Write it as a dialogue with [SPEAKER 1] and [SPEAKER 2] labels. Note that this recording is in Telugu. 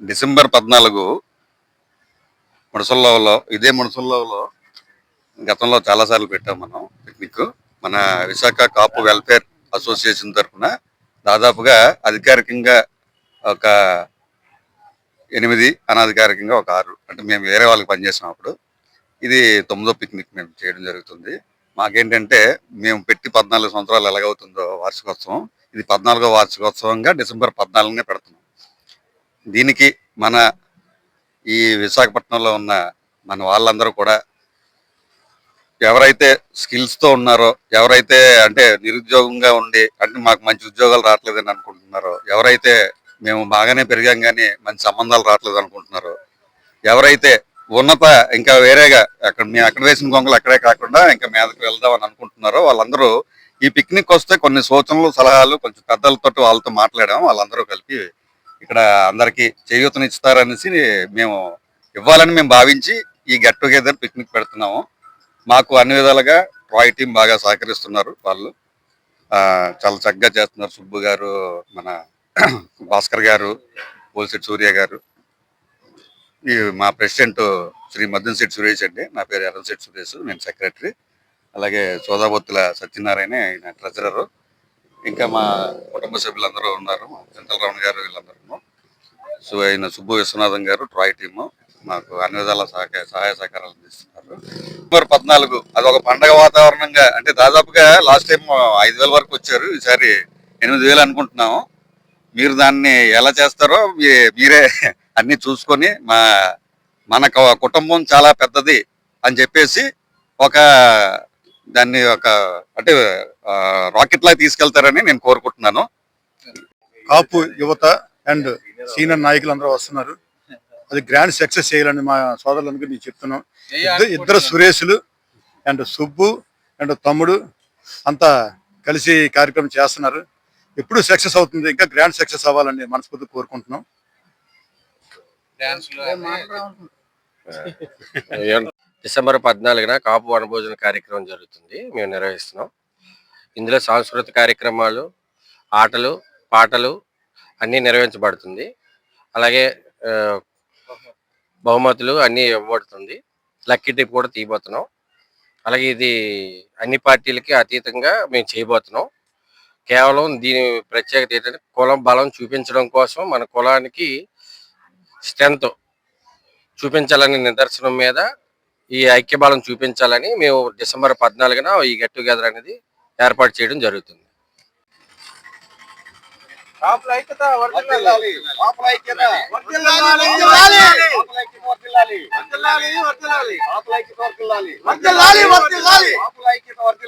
[SPEAKER 1] డిసెంబర్ పద్నాలుగు ముడసల్లోలో ఇదే ముడసల్లోలో గతంలో చాలాసార్లు పెట్టాం మనం పిక్నిక్ మన విశాఖ కాపు వెల్ఫేర్ అసోసియేషన్ తరఫున దాదాపుగా అధికారికంగా ఒక ఎనిమిది అనధికారికంగా ఒక ఆరు అంటే మేము వేరే వాళ్ళకి పనిచేసినప్పుడు ఇది తొమ్మిదో పిక్నిక్ మేము చేయడం జరుగుతుంది. మాకేంటంటే మేము పెట్టి పద్నాలుగు సంవత్సరాలు ఎలాగవుతుందో వార్షికోత్సవం. ఇది పద్నాలుగో వార్షికోత్సవంగా డిసెంబర్ పద్నాలుగునే పెడుతున్నాం. దీనికి మన ఈ విశాఖపట్నంలో ఉన్న మన వాళ్ళందరూ కూడా ఎవరైతే స్కిల్స్తో ఉన్నారో ఎవరైతే అంటే నిరుద్యోగంగా ఉండి అంటే మాకు మంచి ఉద్యోగాలు రావట్లేదని అనుకుంటున్నారో ఎవరైతే మేము బాగానే పెరిగాం కానీ మంచి సంబంధాలు రావట్లేదు అనుకుంటున్నారు. ఎవరైతే ఉన్నత ఇంకా వేరేగా అక్కడ మేము అక్కడ వేసిన గొంగలు అక్కడే కాకుండా ఇంకా మీదకి వెళ్దాం అని అనుకుంటున్నారో వాళ్ళందరూ ఈ పిక్నిక్ వస్తే కొన్ని సూచనలు సలహాలు కొంచెం పెద్దలతో వాళ్ళతో మాట్లాడాం. వాళ్ళందరూ కలిపి ఇక్కడ అందరికి చేయూతనిస్తారనేసి మేము ఇవ్వాలని మేము భావించి ఈ గెట్ టుగెదర్ పిక్నిక్ పెడుతున్నాము. మాకు అన్ని విధాలుగా ట్రాయ్ టీం బాగా సహకరిస్తున్నారు వాళ్ళు. చాలా చక్కగా చేస్తున్నారు. సుబ్బు గారు మన భాస్కర్ గారు పోల్సెట్ సూర్య గారు ఈ మా ప్రెసిడెంట్ శ్రీ మద్దెనశెట్టి సురేష్ అండి. నా పేరు ఎర్రంశెట్టి సురేష్ నేను సెక్రటరీ. అలాగే సోదాబొత్తుల సత్యనారాయణ ఆయన ట్రెజరర్. ఇంకా మా కుటుంబ సభ్యులందరూ ఉన్నారు. వెంకటరమణ గారు వీళ్ళందరూ. సో ఆయన సుబ్బు విశ్వనాథం గారు ట్రాయ్ టీము. మాకు అన్ని విధాల సహకార సహాయ సహకారాలు అందిస్తున్నారు. డిసెంబర్ పద్నాలుగు అది ఒక పండగ వాతావరణంగా అంటే దాదాపుగా లాస్ట్ టైం ఐదు వేల వరకు వచ్చారు. ఈసారి ఎనిమిది వేలు అనుకుంటున్నాము. మీరు దాన్ని ఎలా చేస్తారో మీ- మీరే అన్ని చూసుకొని మా మన కుటుంబం చాలా పెద్దది అని చెప్పేసి ఒక దాన్ని ఒక అంటే రాకెట్ లాగా తీసుకెళ్తారని నేను కోరుకుంటున్నాను.
[SPEAKER 2] కాపు యువత అండ్ సీనియర్ నాయకులు అందరూ వస్తున్నారు. అది గ్రాండ్ సక్సెస్ చేయాలని మా సోదరులందరికీ నేను చెప్తున్నాం ఇద్దరు సురేషులు అండ్ సుబ్బు అండ్ తమ్ముడు అంతా కలిసి కార్యక్రమం చేస్తున్నారు. ఎప్పుడు సక్సెస్ అవుతుంది. ఇంకా గ్రాండ్ సక్సెస్ అవ్వాలని మనస్ఫూర్తి కోరుకుంటున్నాం.
[SPEAKER 3] డిసెంబర్ పద్నాలుగున కాపు వనభోజన కార్యక్రమం జరుగుతుంది. మేము నిర్వహిస్తున్నాం. ఇందులో సాంస్కృతిక కార్యక్రమాలు ఆటలు పాటలు అన్నీ నిర్వహించబడుతుంది. అలాగే బహుమతులు అన్నీ ఇవ్వబడుతుంది. లక్కీ ట్రిప్ కూడా తీయబోతున్నాం. అలాగే ఇది అన్ని పార్టీలకి అతీతంగా మేము చేయబోతున్నాం. కేవలం దీని ప్రత్యేకత ఏంటంటే కులం బలం చూపించడం కోసం మన కులానికి స్ట్రెంత్ చూపించాలని నిదర్శనం మీద ఈ ఐక్యబలం చూపించాలని మేము డిసెంబర్ పద్నాలుగున ఈ గెట్ టుగెదర్ అనేది ఏర్పాటు చేయడం జరుగుతుంది.